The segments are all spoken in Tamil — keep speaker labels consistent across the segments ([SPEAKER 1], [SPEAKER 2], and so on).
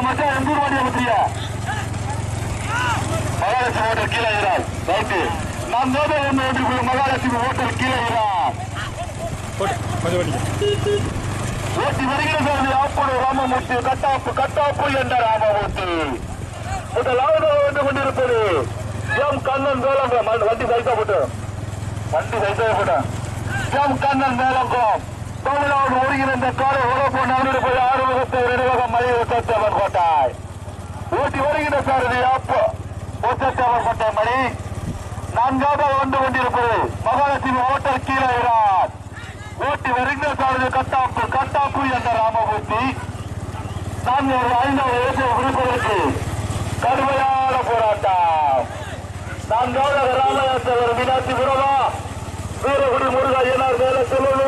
[SPEAKER 1] மச்சான் எங்கூர் ஊர் வாடியா மகாலட்சுமி ஹோட்டல் கீழே இறால் ரைட்டு நான் நோபல் ஒன்று ஓட்டிருக்கோம் மகாலட்சுமி ஹோட்டல் கீழே இறால் ஓட்டி வருகிற சாரதி ஆப்போடு ராமமூர்த்தி கட்டாப்பு கட்டாப்பு என்ற ராமமூர்த்தி முதலாவது வந்து கொண்டிருப்பது எம் கண்ணன் வேலங்கம் வண்டி சைட்டா போட்டு வண்டி சைட்டா போட்டேன் எம் கண்ணன் வேலங்கம் தமிழ்நாடு ஒருங்கிணைந்த காலை உறப்பு நானூறு போய் ஆறுமுகத்தை நிர்வாகம் மலை ஒத்தத்தேவன் கோட்டாய். ஓட்டி வருகிற சாரதி அப்போ ஒத்தத்தேவன் கோட்டை மணி. நான்காவது வந்து கொண்டிருப்பது மகாலட்சுமி ஹோட்டல் கீழே ஊட்டி ஓட்டி சாரதி கட்டாப்பு கட்டாப்பு என்ற ராமமூர்த்தி. நான் ஒரு ஐந்தாவது ஏற்ற விடுப்பதற்கு கடுமையான போராட்டம். நான்காவது ராமயாசவர் மீனாட்சி புரவா வீரகுடி முருகா ஐயனார் மேல திருவள்ளூரா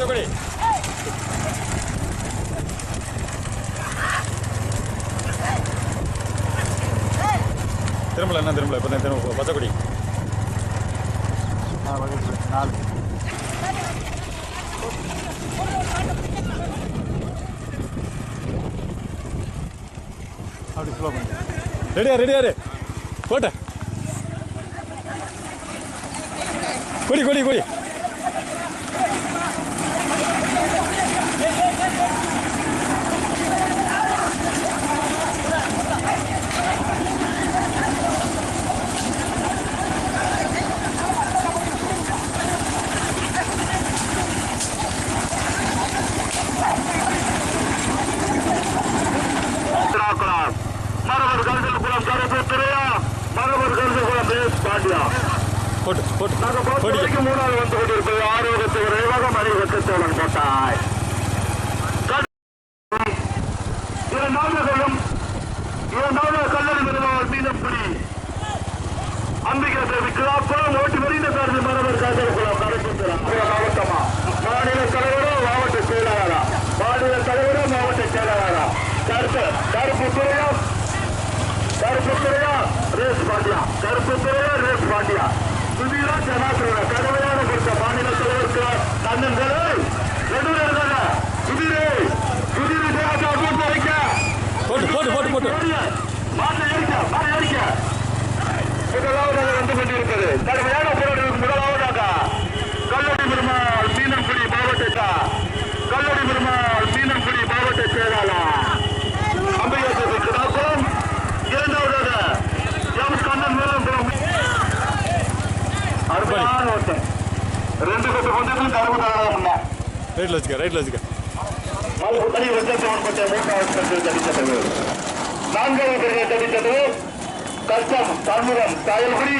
[SPEAKER 2] பச்சைக்கொடி திரும்பல என்ன திரும்பல இப்போ திரும்ப பச்சைக்கொடி நாலு அப்படி ஸ்லோ பண்ணு ரெடியா ரெடியா ரே போட்ட கொடி கொடி கொடி
[SPEAKER 1] திருக்குளம் மரபர் கருதல் குளம் கருப்பத்திரையா மரபர் கருதல் குளம் பேஸ் பாண்டியா.
[SPEAKER 2] போட்டு போட்டு
[SPEAKER 1] நாங்கள் மூணாவது வந்து கொண்டிருப்பது ஆரோக்கியத்தை விரைவாக மணி வெட்டத்தோழன் போட்டாய். கருப்பு துறையா ரேஸ் பாண்டியா. சுதீரா ஜனாத்திரோட கடுமையான கொடுத்த மாநில தலைவருக்கு தன்னன்களே நடுவில் இருக்காங்க சுதீரே சுதீர் ஜனாதா கூட்டு வைக்க
[SPEAKER 2] போட்டு போட்டு போட்டு போட்டு.
[SPEAKER 1] மாற்ற ஏறிக்க மாற்ற ஏறிக்க. முதலாவதாக வந்து கொண்டிருப்பது கடுமையான రెండు
[SPEAKER 2] గొప్ప గుండెలు కరుగుతారా ఉన్నా
[SPEAKER 1] రైట్ లోచుగా రైట్ లోచుగా వాళ్ళు పని వ్యత్యాసం చదివించదు నాలుగవ చదివించదు కష్టం తన్మురం సాయల్గుడి